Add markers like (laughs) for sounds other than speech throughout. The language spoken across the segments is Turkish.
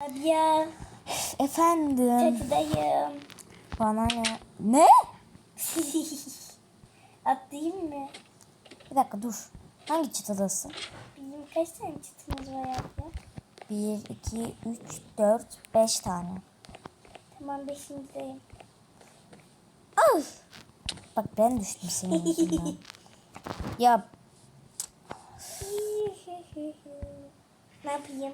Abi ya. Efendim. Çatıdayım. Bana ne? Ne? (laughs) Atlayayım mı? Bir dakika dur. Hangi çıtadasın? Bizim kaç tane çıtımız var abi? 1, 2, 3, 4, 5 tane. Tamam beşincideyim. Ay. Bak ben düştüm senin yüzünden. (laughs) ya ne yapayım?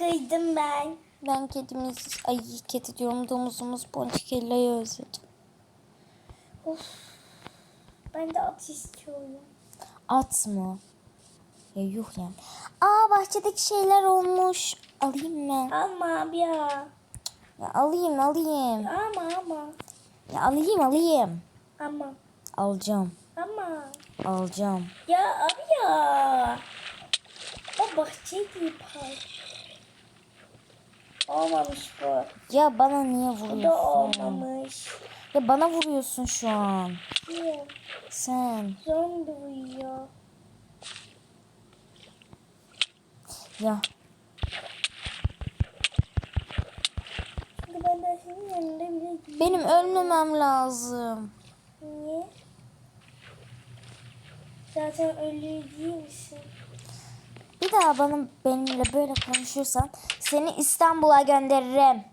Sıkıldım ben. ben kedimiz, ay kedi diyorum domuzumuz Ponçikella'yı özledim. Of. Ben de at istiyorum. At mı? Ya yuh yani. Aa bahçedeki şeyler olmuş. Alayım mı? Ama abi ya. Ya alayım alayım. Ama ama. Ya alayım alayım. Ama. Alacağım. Ama. Alacağım. Ya abi ya. O bahçe park. Olmamış bu. Ya bana niye Bu da vuruyorsun? olmamış. Ya bana vuruyorsun şu an. Kim? Sen. Zombi uyuyor. Ya benim ölmemem lazım. Niye? Zaten ölü değil misin? Bir daha bana benimle böyle konuşursan seni İstanbul'a gönderirim.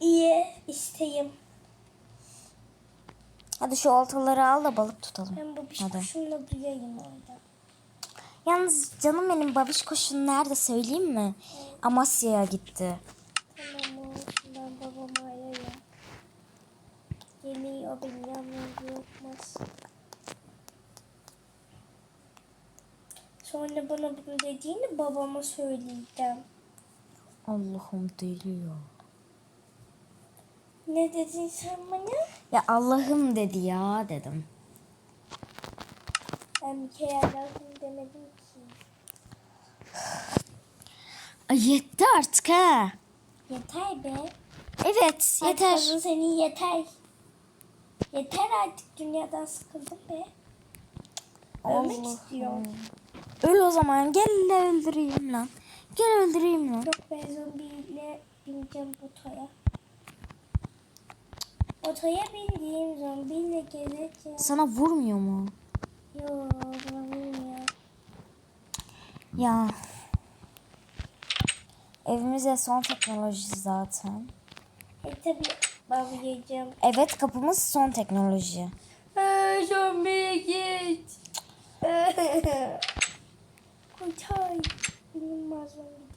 İyi isteyim. Hadi şu oltaları al da balık tutalım. Ben bu bir Hadi. kuşumla duyayım orada. Yalnız canım benim babiş koşun nerede söyleyeyim mi? Amasya'ya gitti. Tamam olsun ben babamı arayayım. Geliyor beni yalnız bırakmaz. Sonra bana bunu dediğini babama söyleyeceğim. Allah'ım deliyor. Ne dedin sen bana? Ya Allah'ım dedi ya dedim. Ben bir kere Allah'ım demedim ki. Ay yetti artık ha. Yeter be. Evet yeter. Artık senin yeter. Yeter artık dünyadan sıkıldım be. Ölmek istiyorum. Öl o zaman gel de öldüreyim lan. Gel öldüreyim lan. Yok ben zombiyle bineceğim otoya. Otoya bindiğim zombiyle gezeceğim. Sana vurmuyor mu? Yok bana vurmuyor. Ya. Evimize son teknoloji zaten. E tabi bağlayacağım. Evet kapımız son teknoloji. Hey zombiye git. (laughs) husband